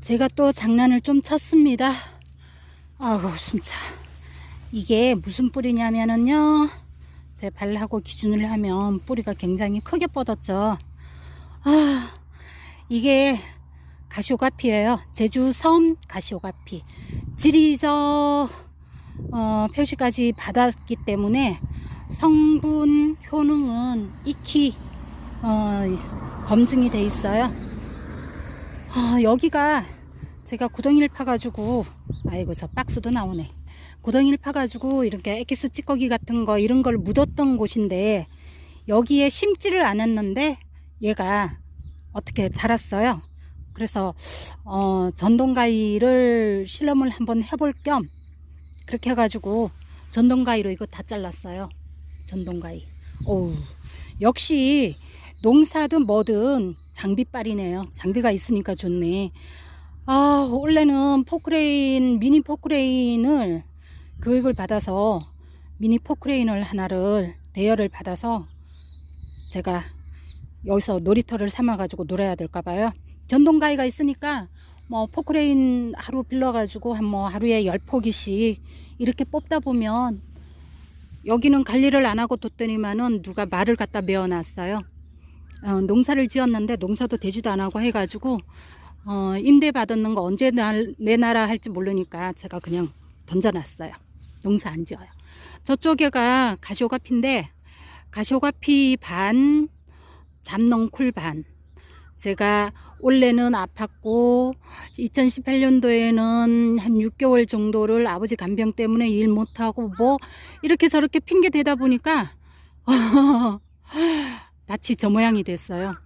제가 또 장난을 좀 쳤습니다. 아우, 숨차. 이게 무슨 뿌리냐면은요. 제 발하고 기준을 하면 뿌리가 굉장히 크게 뻗었죠. 아, 이게 가시오가피예요. 제주 섬 가시오가피. 지리저 어, 표시까지 받았기 때문에 성분 효능은 익히 어, 검증이 돼 있어요. 아, 여기가 제가 구덩이를 파가지고 아이고 저 박스도 나오네. 구덩이를 파가지고 이렇게 엑기스 찌꺼기 같은 거 이런 걸 묻었던 곳인데 여기에 심지를 않았는데 얘가 어떻게 자랐어요. 그래서 어, 전동가위를 실험을 한번 해볼 겸 그렇게 해가지고 전동가위로 이거 다 잘랐어요. 전동가위. 어우 역시 농사든 뭐든 장비빨이네요. 장비가 있으니까 좋네. 아, 원래는 포크레인, 미니 포크레인을 교육을 받아서 미니 포크레인을 하나를 대여를 받아서 제가 여기서 놀이터를 삼아가지고 놀아야 될까 봐요. 전동가위가 있으니까 뭐 포크레인 하루 빌려가지고 한 뭐 하루에 열 포기씩 이렇게 뽑다 보면 여기는 관리를 안 하고 뒀더니만은 누가 말을 갖다 메어놨어요. 어, 농사를 지었는데 농사도 되지도 안 하고 해가지고 어, 임대 받았는 거 언제 날, 내놔라 할지 모르니까 제가 그냥 던져놨어요. 농사 안 지어요. 저쪽에가 가시오가피인데 가시오가피 반, 잡넝쿨 반. 제가 올해는 아팠고 2018년도에는 한 6개월 정도를 아버지 간병 때문에 일 못하고 뭐 이렇게 저렇게 핑계 대다 보니까 마치 저 모양이 됐어요.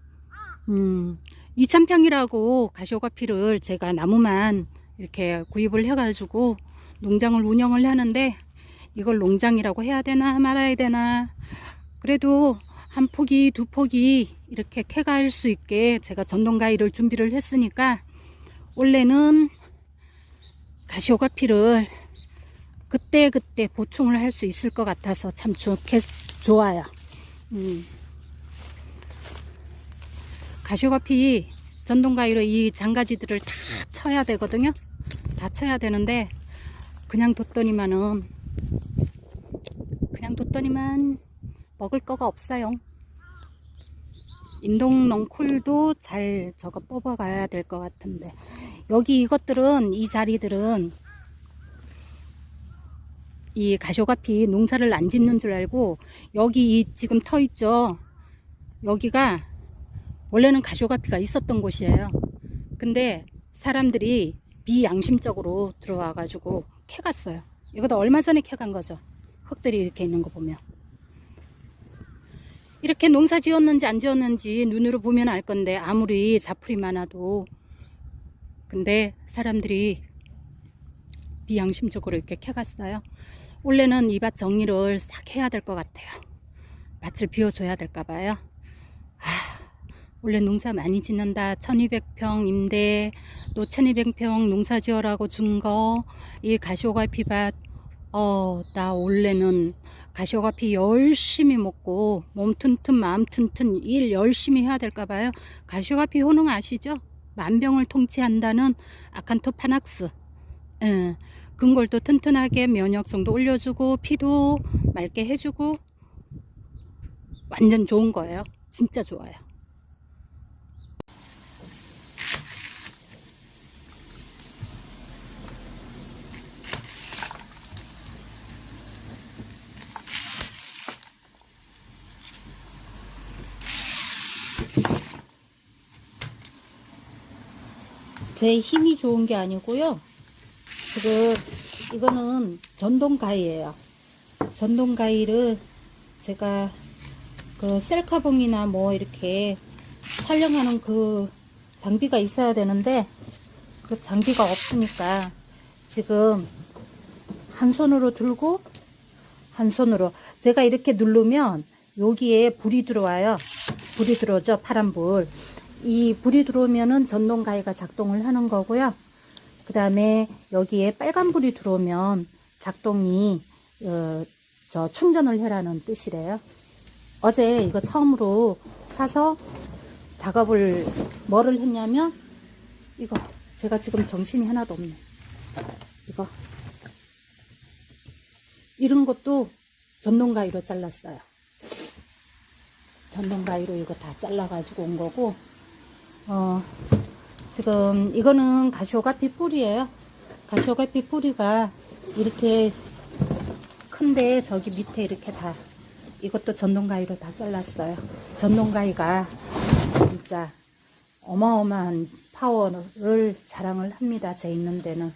음, 2,000평이라고 가시오가피를 제가 나무만 이렇게 구입을 해가지고 농장을 운영을 하는데 이걸 농장이라고 해야 되나 말아야 되나 그래도 한 포기 두 포기 이렇게 캐갈 수 있게 제가 전동가위를 준비를 했으니까 원래는 가시오가피를 그때그때 보충을 할 수 있을 것 같아서 참 좋게 좋아요. 음. 가시오가피 전동가위로 이 장가지들을 다 쳐야 되거든요. 다 쳐야 되는데 그냥 뒀더니만은 그냥 뒀더니만 먹을 거가 없어요. 인동 넝쿨도 잘 저거 뽑아가야 될 것 같은데 여기 이것들은 이 자리들은 이 가시오가피 농사를 안 짓는 줄 알고 여기 이 지금 터 있죠. 여기가 원래는 가시오가피가 있었던 곳이에요. 근데 사람들이 비양심적으로 들어와 가지고 캐갔어요. 이것도 얼마 전에 캐간 거죠. 흙들이 이렇게 있는 거 보면. 이렇게 농사 지었는지 안 지었는지 눈으로 보면 알 건데 아무리 자풀이 많아도 근데 사람들이 비양심적으로 이렇게 캐갔어요. 원래는 이 밭 정리를 싹 해야 될 것 같아요. 밭을 비워줘야 될까 봐요. 아, 원래 농사 많이 짓는다. 1200평 임대, 또 1200평 농사 지어라고 준 거, 이 가시오가피 밭, 어, 나 원래는 가시오가피 열심히 먹고 몸 튼튼 마음 튼튼 일 열심히 해야 될까 봐요. 가시오가피 효능 아시죠? 만병을 통치한다는 아칸토파낙스. 예, 근골도 튼튼하게 면역성도 올려주고 피도 맑게 해주고 완전 좋은 거예요. 진짜 좋아요. 제 힘이 좋은 게 아니고요. 지금 이거는 전동가위예요. 전동가위를 제가 그 셀카봉이나 뭐 이렇게 촬영하는 그 장비가 있어야 되는데 그 장비가 없으니까 지금 한 손으로 들고 한 손으로 제가 이렇게 누르면 여기에 불이 들어와요. 불이 들어오죠. 파란 불. 이 불이 들어오면은 전동가위가 작동을 하는 거고요. 그 다음에 여기에 빨간 불이 들어오면 작동이 어, 저 충전을 해라는 뜻이래요. 어제 이거 처음으로 사서 작업을 뭐를 했냐면 이거 제가 지금 정신이 하나도 없네. 이거. 이런 것도 전동가위로 잘랐어요. 전동가위로 이거 다 잘라가지고 온 거고, 어, 지금 이거는 가시오가피 뿌리예요. 가시오가피 뿌리가 이렇게 큰데 저기 밑에 이렇게 다 이것도 전동가위로 다 잘랐어요. 전동가위가 진짜 어마어마한 파워를 자랑을 합니다. 제 있는 데는.